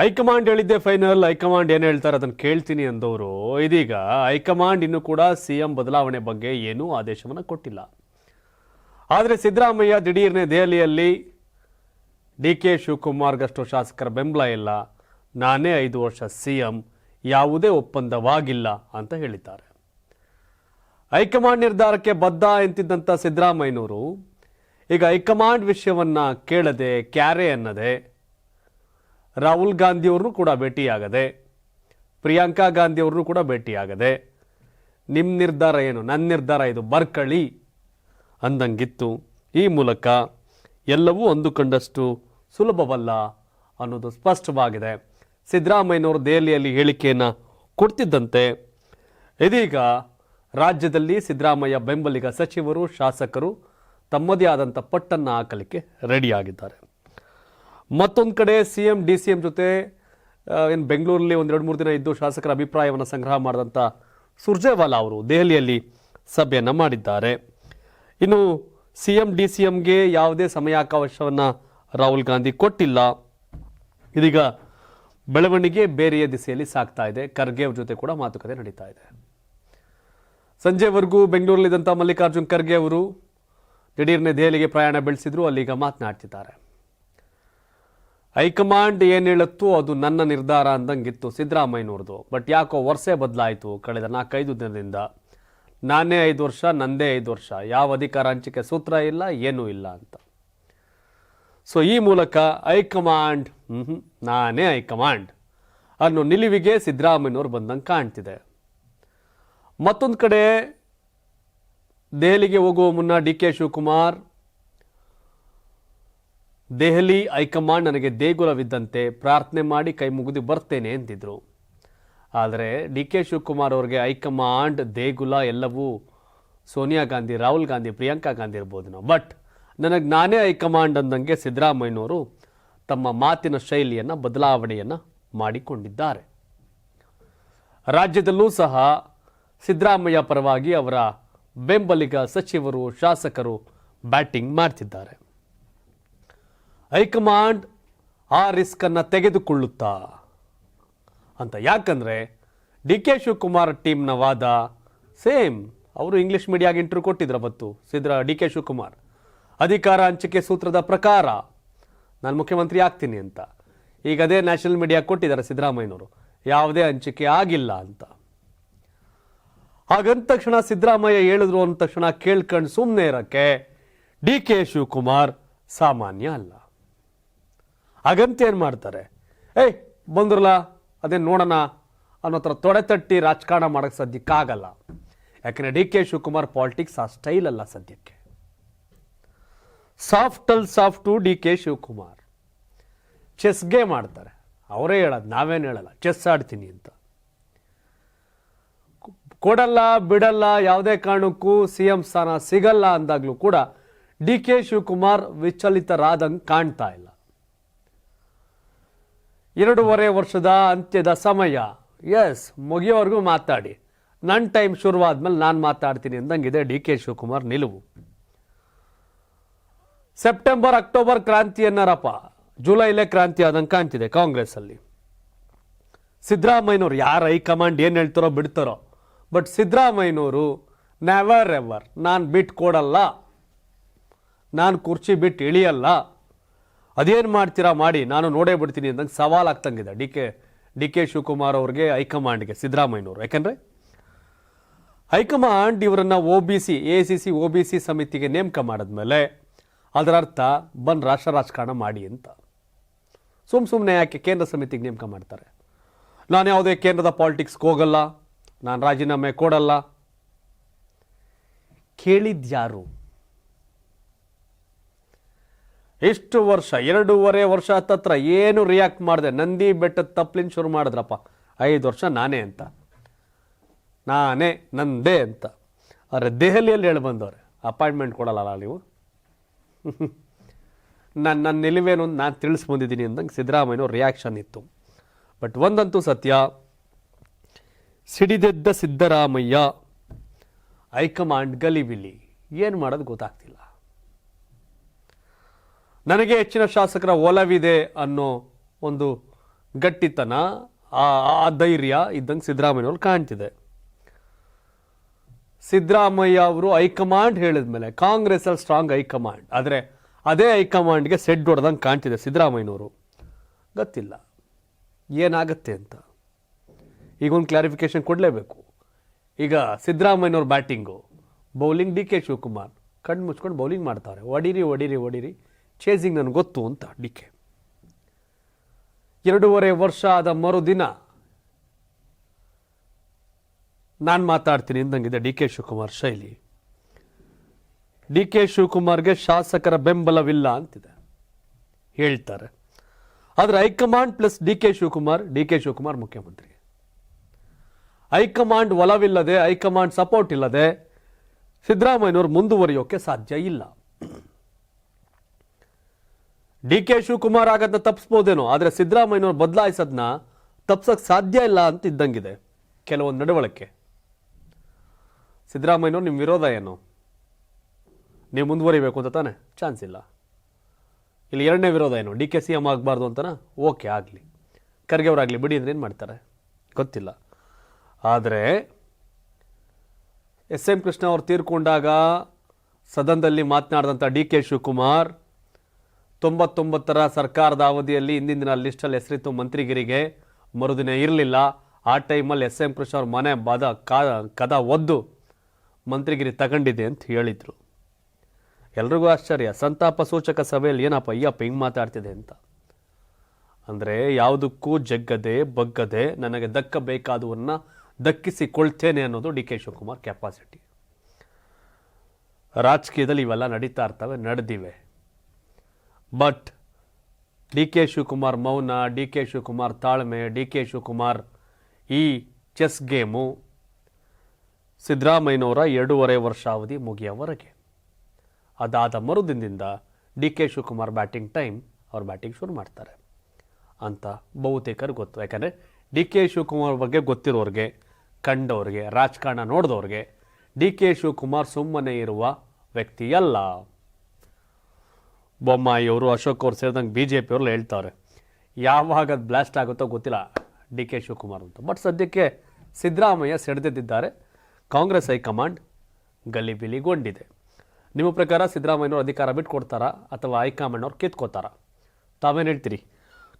High command ಹೇಳಿದ್ದೆ final, high command ಏನು ಹೇಳ್ತಾರೆ ಅದನ್ನು ಕೇಳ್ತೀನಿ ಅಂದವರು. ಇದೀಗ ಹೈಕಮಾಂಡ್ ಇನ್ನೂ ಕೂಡ ಸಿಎಂ ಬದಲಾವಣೆ ಬಗ್ಗೆ ಏನೂ ಆದೇಶವನ್ನು ಕೊಟ್ಟಿಲ್ಲ. ಆದರೆ ಸಿದ್ದರಾಮಯ್ಯ ದಿಢೀರ್ನೆ ದೆಹಲಿಯಲ್ಲಿ ಡಿ ಕೆ ಶಿವಕುಮಾರ್ಗಷ್ಟು ಶಾಸಕರ ಬೆಂಬಲ ಇಲ್ಲ. ನಾನೇ ಐದು ವರ್ಷ ಸಿ ಎಂ ಯಾವುದೇ ಒಪ್ಪಂದವಾಗಿಲ್ಲ ಅಂತ ಹೇಳಿದ್ದಾರೆ. ಹೈಕಮಾಂಡ್ ನಿರ್ಧಾರಕ್ಕೆ ಬದ್ಧ ಎಂತಿದ್ದಂಥ ಸಿದ್ದರಾಮಯ್ಯನವರು, ಈಗ ಹೈಕಮಾಂಡ್ ವಿಷಯವನ್ನು ಕೇಳದೆ ಕ್ಯಾರೆ ಅನ್ನದೆ ರಾಹುಲ್ ಗಾಂಧಿಯವ್ರನ್ನೂ ಕೂಡ ಭೇಟಿಯಾಗದೆ, ಪ್ರಿಯಾಂಕಾ ಗಾಂಧಿಯವ್ರನ್ನೂ ಕೂಡ ಭೇಟಿಯಾಗದೆ ನಿಮ್ಮ ನಿರ್ಧಾರ ಏನು? ನನ್ನ ನಿರ್ಧಾರ ಇದು ಬರ್ಕಳಿ ಅಂದಂಗಿತ್ತು. ಈ ಮೂಲಕ ಎಲ್ಲವೂ ಅಂದುಕೊಂಡಷ್ಟು ಸುಲಭವಲ್ಲ ಅನ್ನೋದು ಸ್ಪಷ್ಟವಾಗಿದೆ. ಸಿದ್ದರಾಮಯ್ಯನವರು ದೆಹಲಿಯಲ್ಲಿ ಹೇಳಿಕೆಯನ್ನು ಕೊಡ್ತಿದ್ದಂತೆ, ಇದೀಗ ರಾಜ್ಯದಲ್ಲಿ ಸಿದ್ದರಾಮಯ್ಯ ಬೆಂಬಲಿಗ ಸಚಿವರು, ಶಾಸಕರು ತಮ್ಮದೇ ಆದಂಥ ಪಟ್ಟನ್ನು ಹಾಕಲಿಕ್ಕೆ ರೆಡಿಯಾಗಿದ್ದಾರೆ. ಮತ್ತೊಂದು ಕಡೆ C M D C M ಜೊತೆ ಏನು ಬೆಂಗಳೂರಲ್ಲಿ ಒಂದೆರಡು ಮೂರು ದಿನ ಇದ್ದು ಶಾಸಕರ ಅಭಿಪ್ರಾಯವನ್ನು ಸಂಗ್ರಹ ಮಾಡಿದಂಥ ಸುರ್ಜೇವಾಲಾ ಅವರು ದೆಹಲಿಯಲ್ಲಿ ಸಭೆಯನ್ನು ಮಾಡಿದ್ದಾರೆ. ಇನ್ನು ಸಿ ಎಂ ಡಿ ಸಿ ಎಂಗೆ ಯಾವುದೇ ಸಮಯಾವಕಾಶವನ್ನು ರಾಹುಲ್ ಗಾಂಧಿ ಕೊಟ್ಟಿಲ್ಲ. ಇದೀಗ ಬೆಳವಣಿಗೆ ಬೇರೆಯ ದಿಸೆಯಲ್ಲಿ ಸಾಗ್ತಾ ಇದೆ. ಖರ್ಗೆ ಅವ್ರ ಜೊತೆ ಕೂಡ ಮಾತುಕತೆ ನಡೀತಾ ಇದೆ. ಸಂಜೆವರೆಗೂ ಬೆಂಗಳೂರಲ್ಲಿದ್ದಂಥ ಮಲ್ಲಿಕಾರ್ಜುನ್ ಖರ್ಗೆ ಅವರು ದಿಢೀರ್ನೆ ದೆಹಲಿಗೆ ಪ್ರಯಾಣ ಬೆಳೆಸಿದ್ರು, ಅಲ್ಲಿಗ ಮಾತನಾಡ್ತಿದ್ದಾರೆ. ಹೈಕಮಾಂಡ್ ಏನು ಹೇಳುತ್ತೋ ಅದು ನನ್ನ ನಿರ್ಧಾರ ಅಂದಂಗಿತ್ತು ಸಿದ್ದರಾಮಯ್ಯನವ್ರದ್ದು. ಬಟ್ ಯಾಕೋ ವರ್ಷೆ ಬದಲಾಯಿತು ಕಳೆದ ನಾಲ್ಕೈದು ದಿನದಿಂದ. ನಾನೇ ಐದು ವರ್ಷ, ನಂದೇ ಐದು ವರ್ಷ. ಯಾವ ಅಧಿಕಾರ ಹಂಚಿಕೆ ಸೂತ್ರ ಇಲ್ಲ, ಏನೂ ಇಲ್ಲ ಅಂತ. ಸೊ ಈ ಮೂಲಕ ಹೈಕಮಾಂಡ್ ನಾನೇ ಹೈಕಮಾಂಡ್ ಅನ್ನೋ ನಿಲುವಿಗೆ ಸಿದ್ದರಾಮಯ್ಯನವರು ಬಂದಂಗೆ ಕಾಣ್ತಿದೆ. ಮತ್ತೊಂದು ಕಡೆ, ದೆಹಲಿಗೆ ಹೋಗುವ ಮುನ್ನ D K Shivakumar Delhi high command ನನಗೆ ದೇಗುಲವಿದ್ದಂತೆ ಪ್ರಾರ್ಥನೆ ಮಾಡಿ ಕೈ ಮುಗಿದು ಬರ್ತೇನೆ ಎಂದಿದ್ರು. ಆದರೆ ಡಿ ಕೆ ಶಿವಕುಮಾರ್ ಅವರಿಗೆ ಹೈಕಮಾಂಡ್, ದೇಗುಲ ಎಲ್ಲವೂ ಸೋನಿಯಾ ಗಾಂಧಿ, ರಾಹುಲ್ ಗಾಂಧಿ, ಪ್ರಿಯಾಂಕಾ ಗಾಂಧಿ ಇರ್ಬೋದು ನಾವು. ಬಟ್ ನನಗೆ ನಾನೇ ಹೈಕಮಾಂಡ್ ಅಂದಂಗೆ ಸಿದ್ದರಾಮಯ್ಯನವರು ತಮ್ಮ ಮಾತಿನ ಶೈಲಿಯನ್ನು, ಬದಲಾವಣೆಯನ್ನು ಮಾಡಿಕೊಂಡಿದ್ದಾರೆ. ರಾಜ್ಯದಲ್ಲೂ ಸಹ ಸಿದ್ದರಾಮಯ್ಯ ಪರವಾಗಿ ಅವರ ಬೆಂಬಲಿಗ ಸಚಿವರು, ಶಾಸಕರು ಬ್ಯಾಟಿಂಗ್ ಮಾಡ್ತಿದ್ದಾರೆ. ಹೈಕಮಾಂಡ್ ಆ ರಿಸ್ಕನ್ನು ತೆಗೆದುಕೊಳ್ಳುತ್ತಾ? ಅಂತ ಯಾಕಂದರೆ ಡಿ ಕೆ ಶಿವಕುಮಾರ್ ಟೀಮ್ನ ವಾದ ಸೇಮ್. ಅವರು ಇಂಗ್ಲೀಷ್ ಮೀಡಿಯಾಗೆ ಇಂಟರ್ವ್ಯೂ ಕೊಟ್ಟಿದ್ರು ಅವತ್ತು, ಸಿದ್ರ ಡಿ ಕೆ ಶಿವಕುಮಾರ್. ಅಧಿಕಾರ ಹಂಚಿಕೆ ಸೂತ್ರದ ಪ್ರಕಾರ ನಾನು ಮುಖ್ಯಮಂತ್ರಿ ಆಗ್ತೀನಿ ಅಂತ. ಈಗ ಅದೇ ನ್ಯಾಷನಲ್ ಮೀಡಿಯಾ ಕೊಟ್ಟಿದ್ದಾರೆ ಸಿದ್ದರಾಮಯ್ಯನವರು. ಯಾವುದೇ ಹಂಚಿಕೆ ಆಗಿಲ್ಲ ಅಂತ. ಹಾಗಂದ ತಕ್ಷಣ ಸಿದ್ದರಾಮಯ್ಯ ಹೇಳಿದ್ರು ಅಂದ ತಕ್ಷಣ ಕೇಳ್ಕೊಂಡು ಸುಮ್ಮನೆ ಇರೋಕ್ಕೆ ಡಿ ಕೆ ಶಿವಕುಮಾರ್ ಸಾಮಾನ್ಯ ಅಲ್ಲ. ಹಾಗಂತ ಏನು ಮಾಡ್ತಾರೆ? ಏಯ್, ಬಂದ್ರಲ್ಲ ಅದೇ ನೋಡೋಣ ಅನ್ನೋ ಥರ ತೊಡೆ ತಟ್ಟಿ ರಾಜಕಾರಣ ಮಾಡೋಕ್ಕೆ ಸದ್ಯಕ್ಕಾಗಲ್ಲ ಯಾಕಂದರೆ ಡಿ ಕೆ ಶಿವಕುಮಾರ್ ಪಾಲಿಟಿಕ್ಸ್ ಆ ಸ್ಟೈಲ್ ಅಲ್ಲ ಸದ್ಯಕ್ಕೆ. ಸಾಫ್ಟಲ್ ಸಾಫ್ಟು ಡಿ ಕೆ ಶಿವಕುಮಾರ್. ಚೆಸ್ಗೆ ಮಾಡ್ತಾರೆ. ಅವರೇ ಹೇಳೋದು, ನಾವೇನು ಹೇಳಲ್ಲ. ಚೆಸ್ ಆಡ್ತೀನಿ ಅಂತ. ಕೊಡಲ್ಲ, ಬಿಡಲ್ಲ, ಯಾವುದೇ ಕಾರಣಕ್ಕೂ ಸಿ ಎಂ ಸ್ಥಾನ ಸಿಗಲ್ಲ ಅಂದಾಗಲೂ ಕೂಡ ಡಿ ಕೆ ಶಿವಕುಮಾರ್ ವಿಚಲಿತರಾದಂಗೆ ಕಾಣ್ತಾ ಇಲ್ಲ. ಎರಡೂವರೆ ವರ್ಷದ ಅಂತ್ಯದ ಸಮಯ. ಎಸ್ ಮುಗಿಯೋವರೆಗೂ ಮಾತಾಡಿ. ನನ್ನ ಟೈಮ್ ಶುರುವಾದ್ಮೇಲೆ ನಾನು ಮಾತಾಡ್ತೀನಿ ಅಂದಂಗಿದೆ ಡಿ ಕೆ ಶಿವಕುಮಾರ್ ನಿಲುವು. ಸೆಪ್ಟೆಂಬರ್ ಅಕ್ಟೋಬರ್ ಕ್ರಾಂತಿ ಅನ್ನರಪ್ಪ ಜುಲೈಲೇ ಕ್ರಾಂತಿ ಆದಂಗೆ ಕಾಣ್ತಿದೆ ಕಾಂಗ್ರೆಸ್ ಅಲ್ಲಿ ಯಾರ ಐ ಹೈಕಮಾಂಡ್ ಏನು ಹೇಳ್ತಾರೋ ಬಿಡ್ತಾರೋ. ಬಟ್ ಸಿದ್ದರಾಮಯ್ಯನವರು ನೆವರ್ ಎವರ್ ನಾನು ಬಿಟ್ಟು ಕೊಡಲ್ಲ. ನಾನು ಕುರ್ಚಿ ಬಿಟ್ಟು ಇಳಿಯಲ್ಲ. ಅದೇನು ಮಾಡ್ತೀರಾ ಮಾಡಿ, ನಾನು ನೋಡೇ ಬಿಡ್ತೀನಿ ಅಂದಂಗೆ ಸವಾಲ್ ಆಗ್ತಂಗಿದೆ. D K D K Shivakumar ಅವ್ರಿಗೆ ಹೈಕಮಾಂಡ್ಗೆ ಸಿದ್ದರಾಮಯ್ಯನವರು. ಯಾಕಂದರೆ ಹೈಕಮಾಂಡ್ ಇವರನ್ನು O B C, A C C, O B C ಸಮಿತಿಗೆ ನೇಮಕ ಮಾಡಿದ್ಮೇಲೆ ಅದರ ಅರ್ಥ ಬಂದು ರಾಷ್ಟ್ರ ರಾಜಕಾರಣ ಮಾಡಿ ಅಂತ. ಸುಮ್ಮ ಸುಮ್ಮನೆ ಯಾಕೆ ಕೇಂದ್ರ ಸಮಿತಿಗೆ ನೇಮಕ ಮಾಡ್ತಾರೆ? ನಾನು ಯಾವುದೇ ಕೇಂದ್ರದ ಪಾಲಿಟಿಕ್ಸ್ಗೆ ಹೋಗಲ್ಲ, ನಾನು ರಾಜೀನಾಮೆ ಕೊಡಲ್ಲ. ಕೇಳಿದ್ಯಾರು? ಎಷ್ಟು ವರ್ಷ? ಎರಡೂವರೆ ವರ್ಷ ಹತ್ತತ್ರ ಏನು ರಿಯಾಕ್ಟ್ ಮಾಡಿದೆ? ನಂದಿ ಬೆಟ್ಟದ ತಪ್ಪಲಿನ ಶುರು ಮಾಡಿದ್ರಪ್ಪ. ಐದು ವರ್ಷ ನಾನೇ ಅಂತ. ನಾನೇ ನಂದೇ ಅಂತ. ಆದರೆ ದೆಹಲಿಯಲ್ಲಿ ಹೇಳಿ ಬಂದವ್ರೆ ಅಪಾಯಿಂಟ್ಮೆಂಟ್ ಕೊಡಲ್ಲ ನೀವು? ನನ್ನ ನನ್ನ ನಿಲುವೇನು ನಾನು ತಿಳಿಸ್ಬಂದಿದ್ದೀನಿ ಅಂದಂಗೆ ಸಿದ್ದರಾಮಯ್ಯನವ್ರ ರಿಯಾಕ್ಷನ್ ಇತ್ತು. ಬಟ್ ಒಂದಂತೂ ಸತ್ಯ, ಸಿಡಿದೆದ್ದ ಸಿದ್ದರಾಮಯ್ಯ, ಹೈಕಮಾಂಡ್ ಗಲಿಬಿಲಿ. ಏನು ಮಾಡೋದು ಗೊತ್ತಾಗ್ತಿಲ್ಲ. ನನಗೆ ಹೆಚ್ಚಿನ ಶಾಸಕರ ಒಲವಿದೆ ಅನ್ನೋ ಒಂದು ಗಟ್ಟಿತನ, ಆ ಧೈರ್ಯ ಇದ್ದಂಗೆ ಸಿದ್ದರಾಮಯ್ಯವ್ರು ಕಾಣ್ತಿದೆ. ಸಿದ್ದರಾಮಯ್ಯ ಅವರು ಹೈಕಮಾಂಡ್ ಹೇಳಿದ ಮೇಲೆ ಕಾಂಗ್ರೆಸ್ಸಲ್ಲಿ ಸ್ಟ್ರಾಂಗ್ ಹೈಕಮಾಂಡ್, ಆದರೆ ಅದೇ ಹೈಕಮಾಂಡ್ಗೆ ಸೆಡ್ ಹೊಡೆದಂಗೆ ಕಾಣ್ತಿದೆ ಸಿದ್ದರಾಮಯ್ಯನವರು. ಗೊತ್ತಿಲ್ಲ. ಏನಾಗತ್ತೆ ಅಂತ. ಈಗ ಒಂದು ಕ್ಲಾರಿಫಿಕೇಶನ್ ಕೊಡಲೇಬೇಕು. ಈಗ ಸಿದ್ದರಾಮಯ್ಯನವ್ರ batting, bowling D K Shivakumar, ಕಣ್ಣು ಮುಚ್ಕೊಂಡು ಬೌಲಿಂಗ್ ಮಾಡ್ತಾರೆ. ಹೊಡೀರಿ ಒಡಿರಿ ಹೊಡೀರಿ ಚೇಸಿಂಗ್ ನನಗೆ ಗೊತ್ತು ಅಂತ ಡಿ ಕೆ ಎರಡೂವರೆ ವರ್ಷ ಆದ ಮರುದಿನ ನಾನು ಮಾತಾಡ್ತೀನಿ ಅಂದಂಗಿದೆ ಡಿ ಕೆ ಶಿವಕುಮಾರ್ ಶೈಲಿ. ಡಿ ಕೆ ಶಿವಕುಮಾರ್ಗೆ ಶಾಸಕರ ಬೆಂಬಲವಿಲ್ಲ ಅಂತಿದೆ. ಹೇಳ್ತಾರೆ. ಆದರೆ high command plus D K Shivakumar, D K Shivakumar ಮುಖ್ಯಮಂತ್ರಿ. ಹೈಕಮಾಂಡ್ ಒಲವಿಲ್ಲದೆ, ಹೈಕಮಾಂಡ್ ಸಪೋರ್ಟ್ ಇಲ್ಲದೆ ಸಿದ್ದರಾಮಯ್ಯನವರು ಮುಂದುವರಿಯೋಕೆ ಸಾಧ್ಯ ಇಲ್ಲ. ಡಿ ಕೆ ಶಿವಕುಮಾರ್ ಆಗದ್ನ ತಪ್ಪಿಸ್ಬೋದೇನೋ ಆದರೆ ಸಿದ್ದರಾಮಯ್ಯನವ್ರು ಬದಲಾಯಿಸೋದನ್ನ ತಪ್ಸಕ್ ಸಾಧ್ಯ ಇಲ್ಲ ಅಂತ ಇದ್ದಂಗಿದೆ ಕೆಲವೊಂದು ನಡವಳಿಕೆ. ಸಿದ್ದರಾಮಯ್ಯನವ್ರು ನಿಮ್ಮ ವಿರೋಧ ಏನು? ನೀವು ಮುಂದುವರಿಬೇಕು ಅಂತ ತಾನೆ? ಚಾನ್ಸ್ ಇಲ್ಲ. ಇಲ್ಲಿ ಎರಡನೇ ವಿರೋಧ ಏನು? ಡಿ ಕೆ ಸಿ ಎಂ ಆಗಬಾರ್ದು ಅಂತಾನೆ? ಓಕೆ, ಆಗಲಿ. ಖರ್ಗೆ ಅವರಾಗಲಿ ಬಿಡಿ ಅಂದ್ರೆ ಏನು ಮಾಡ್ತಾರೆ? ಗೊತ್ತಿಲ್ಲ. ಆದರೆ ಎಸ್ ಎಂ ಕೃಷ್ಣ ಅವರು ತೀರ್ಕೊಂಡಾಗ ಸದನದಲ್ಲಿ ಮಾತನಾಡಿದಂಥ ಡಿ ಕೆ ಶಿವಕುಮಾರ್ ತೊಂಬತ್ತೊಂಬತ್ತರ ಸರ್ಕಾರದ ಅವಧಿಯಲ್ಲಿ ಹಿಂದಿನ ದಿನ ಲಿಸ್ಟಲ್ಲಿ ಹೆಸರಿತ್ತು ಮಂತ್ರಿಗಿರಿಗೆ. ಮರುದಿನ ಇರಲಿಲ್ಲ. ಆ ಟೈಮಲ್ಲಿ ಎಸ್ ಎಂ ಕೃಷ್ಣ ಅವ್ರ ಮನೆ ಬಾದ ಕದ ಒದ್ದು ಮಂತ್ರಿಗಿರಿ ತಗೊಂಡಿದೆ ಅಂತ ಹೇಳಿದರು. ಎಲ್ರಿಗೂ ಆಶ್ಚರ್ಯ. ಸಂತಾಪ ಸೂಚಕ ಸಭೆಯಲ್ಲಿ ಏನಪ್ಪ ಅಯ್ಯಪ್ಪ ಹಿಂಗೆ ಮಾತಾಡ್ತಿದೆ ಅಂತ. ಅಂದರೆ ಯಾವುದಕ್ಕೂ ಜಗ್ಗದೆ, ಬಗ್ಗದೆ ನನಗೆ ದಕ್ಕಬೇಕಾದವನ್ನು ದಕ್ಕಿಸಿಕೊಳ್ತೇನೆ ಅನ್ನೋದು ಡಿ ಕೆ ಶಿವಕುಮಾರ್ ಕೆಪಾಸಿಟಿ ರಾಜಕೀಯದಲ್ಲಿ ಇವೆಲ್ಲ ನಡೀತಾ ಇರ್ತವೆ, ನಡೆದಿವೆ. ಬಟ್ ಡಿ ಕೆ ಶಿವಕುಮಾರ್ ಮೌನ ಡಿ ಕೆ ಶಿವಕುಮಾರ್ ತಾಳ್ಮೆ ಡಿ ಕೆ ಶಿವಕುಮಾರ್ ಈ ಚೆಸ್ ಗೇಮು ಸಿದ್ದರಾಮಯ್ಯನವರ ಎರಡೂವರೆ ವರ್ಷ ಅವಧಿ ಮುಗಿಯವರೆಗೆ. ಅದಾದ ಮರುದಿನದಿಂದ D K Shivakumar batting time ಅವ್ರು ಬ್ಯಾಟಿಂಗ್ ಶುರು ಮಾಡ್ತಾರೆ. ಅಂತ ಬಹುತೇಕರು ಗೊತ್ತು. ಯಾಕಂದರೆ ಡಿ ಕೆ ಶಿವಕುಮಾರ್ ಬಗ್ಗೆ ಗೊತ್ತಿರೋರಿಗೆ ಕಂಡವ್ರಿಗೆ ರಾಜಕಾರಣ ನೋಡಿದವ್ರಿಗೆ ಡಿ ಕೆ ಶಿವಕುಮಾರ್ ಸುಮ್ಮನೆ ಇರುವ ವ್ಯಕ್ತಿಯಲ್ಲ. ಬೊಮ್ಮಾಯಿ ಅವರು, ಅಶೋಕ್ ಅವ್ರು ಸೇರಿದಂಗೆ ಬಿ ಜೆ ಪಿಯವ್ರು ಹೇಳ್ತಾರೆ. ಯಾವಾಗ ಅದು ಬ್ಲಾಸ್ಟ್ ಆಗುತ್ತೋ ಗೊತ್ತಿಲ್ಲ ಡಿ ಕೆ ಶಿವಕುಮಾರ್ ಅಂತ. ಬಟ್ ಸದ್ಯಕ್ಕೆ ಸಿದ್ದರಾಮಯ್ಯ ಸೆಡೆದಿದ್ದಾರೆ ಕಾಂಗ್ರೆಸ್ ಹೈಕಮಾಂಡ್ ಗಲಿಬಿಲಿಗೊಂಡಿದೆ. ನಿಮ್ಮ ಪ್ರಕಾರ ಸಿದ್ದರಾಮಯ್ಯನವ್ರು ಅಧಿಕಾರ ಬಿಟ್ಕೊಡ್ತಾರಾ ಅಥವಾ ಹೈಕಮಾಂಡ್ ಅವ್ರು ಕಿತ್ಕೋತಾರಾ? ತಾವೇನು ಹೇಳ್ತೀರಿ?